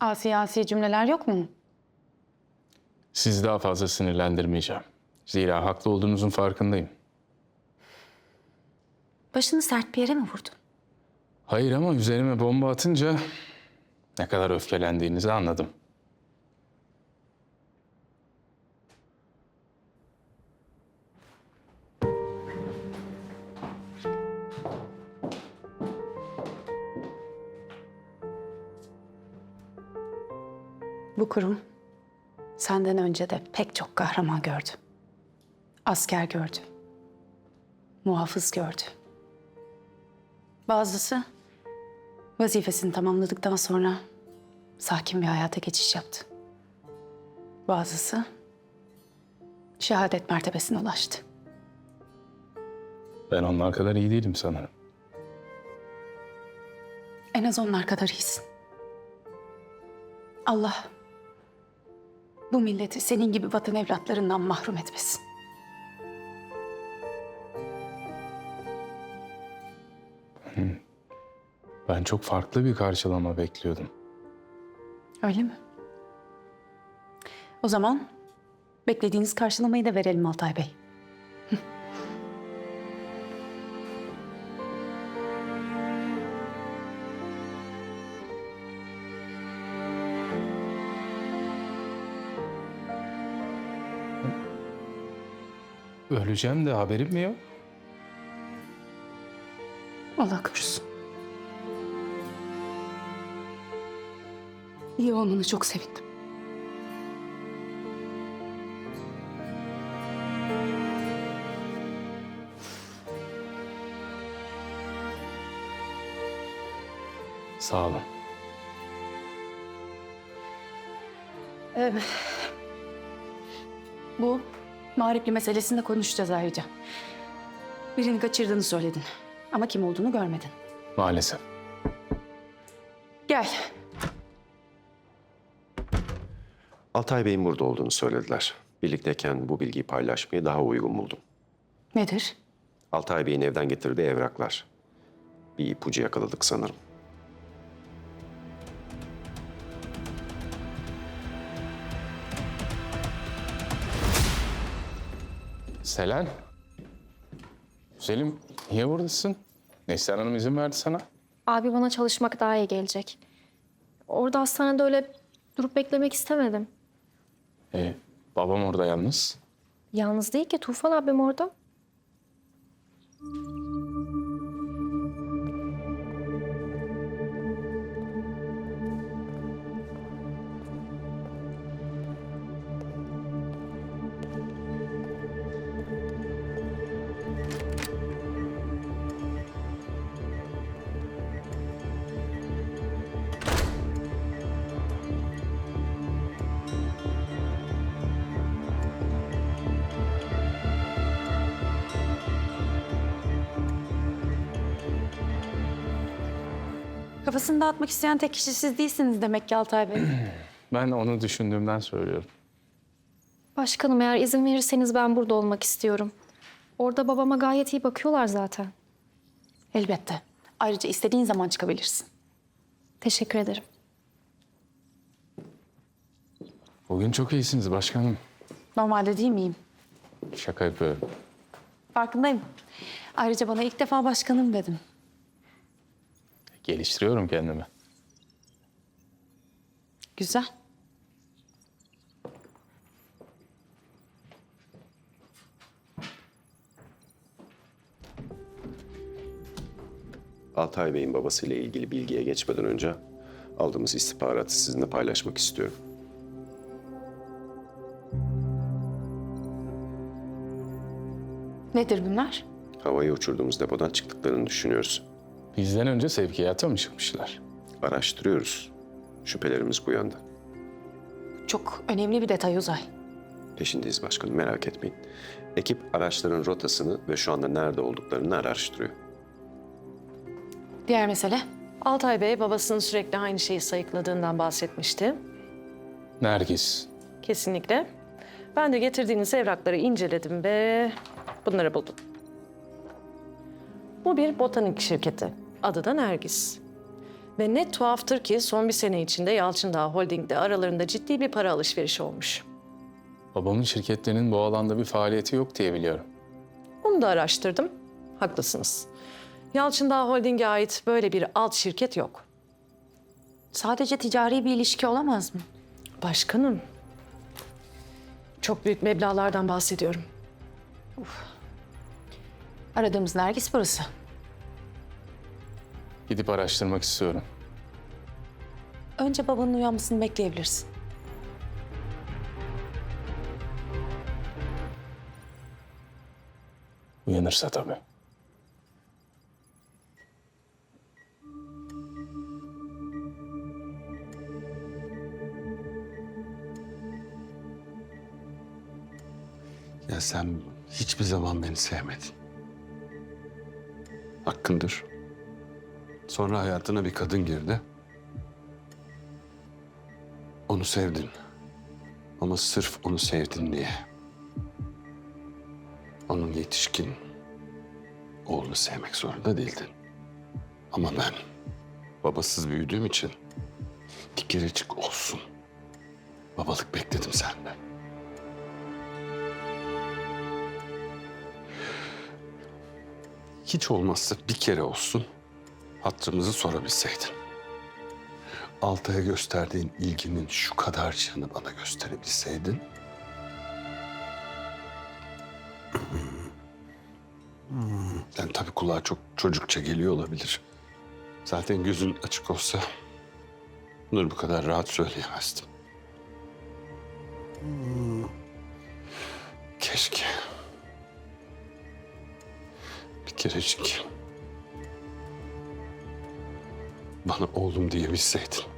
Asi asi cümleler yok mu? Sizi daha fazla sinirlendirmeyeceğim. Zira haklı olduğunuzun farkındayım. Başını sert bir yere mi vurdun? Hayır ama üzerime bomba atınca ne kadar öfkelendiğinizi anladım. Bu kurum senden önce de pek çok kahraman gördü. Asker gördü. Muhafız gördü. Bazısı vazifesini tamamladıktan sonra sakin bir hayata geçiş yaptı. Bazısı şehadet mertebesine ulaştı. Ben onlar kadar iyi değilim sanırım. En az onlar kadar iyisin. Allah bu milleti senin gibi vatan evlatlarından mahrum etmesin. Ben çok farklı bir karşılama bekliyordum. Öyle mi? O zaman beklediğiniz karşılamayı da verelim Altay Bey. Öleceğim de haberim mi yok? Allah korusun. İyi olmanı çok sevindim. Sağ olun. Bu mağripli meselesinde konuşacağız ayrıca. Birini kaçırdığını söyledin. Ama kim olduğunu görmedin. Maalesef. Gel. Altay Bey'in burada olduğunu söylediler. Birlikteyken bu bilgiyi paylaşmayı daha uygun buldum. Nedir? Altay Bey'in evden getirdiği evraklar. Bir ipucu yakaladık sanırım. Selen. Güzelim, niye buradasın? Neslihan Hanım izin verdi sana. Abi bana çalışmak daha iyi gelecek. Orada hastanede öyle durup beklemek istemedim. Ee, babam orada yalnız. Yalnız değil ki Tufan abim orada. Kafasını dağıtmak isteyen tek kişi siz değilsiniz demek ki Altay Bey. Ben onu düşündüğümden söylüyorum. Başkanım eğer izin verirseniz ben burada olmak istiyorum. Orada babama gayet iyi bakıyorlar zaten. Elbette. Ayrıca istediğin zaman çıkabilirsin. Teşekkür ederim. Bugün çok iyisiniz başkanım. Normalde değil miyim? Şaka yapıyorum. Farkındayım. Ayrıca bana ilk defa başkanım dedim. Geliştiriyorum kendimi. Güzel. Altay Bey'in babasıyla ilgili bilgiye geçmeden önce aldığımız istihbaratı sizinle paylaşmak istiyorum. Nedir bunlar? Havaya uçurduğumuz depodan çıktıklarını düşünüyoruz. Bizden önce sevkiyata mı çıkmışlar? Araştırıyoruz. Şüphelerimiz bu yönde. Çok önemli bir detay Uzay. Peşindeyiz başkanım merak etmeyin. Ekip araçların rotasını ve şu anda nerede olduklarını araştırıyor. Diğer mesele? Altay Bey babasının sürekli aynı şeyi sayıkladığından bahsetmişti. Nergis. Kesinlikle. Ben de getirdiğiniz evrakları inceledim ve bunları buldum. Bu bir botanik şirketi. Adı da Nergis. Ve ne tuhaftır ki son bir sene içinde Yalçın Dağ Holding'de aralarında ciddi bir para alışverişi olmuş. Babamın şirketlerinin bu alanda bir faaliyeti yok diye biliyorum. Bunu da araştırdım. Haklısınız. Yalçın Dağ Holding'e ait böyle bir alt şirket yok. Sadece ticari bir ilişki olamaz mı? Başkanım. Çok büyük meblağlardan bahsediyorum. Aradığımız Nergis burası. Gidip araştırmak istiyorum. Önce babanın uyanmasını bekleyebilirsin. Uyanırsa tabii. Ya sen hiçbir zaman beni sevmedin. Hakkındır. Sonra hayatına bir kadın girdi. Onu sevdin. Ama sırf onu sevdin diye. Onun yetişkin oğlunu sevmek zorunda değildin. Ama ben babasız büyüdüğüm için bir kerecik olsun. Babalık bekledim senden. Hiç olmazsa bir kere olsun hatırımızı sorabilseydin. Altay'a gösterdiğin ilginin şu kadarcığını bana gösterebilseydin. Yani tabii kulağa çok çocukça geliyor olabilir. Zaten gözün açık olsa bunları bu kadar rahat söyleyemezdim. Keşke. Bir kerecik bana oğlum diyebilseydin.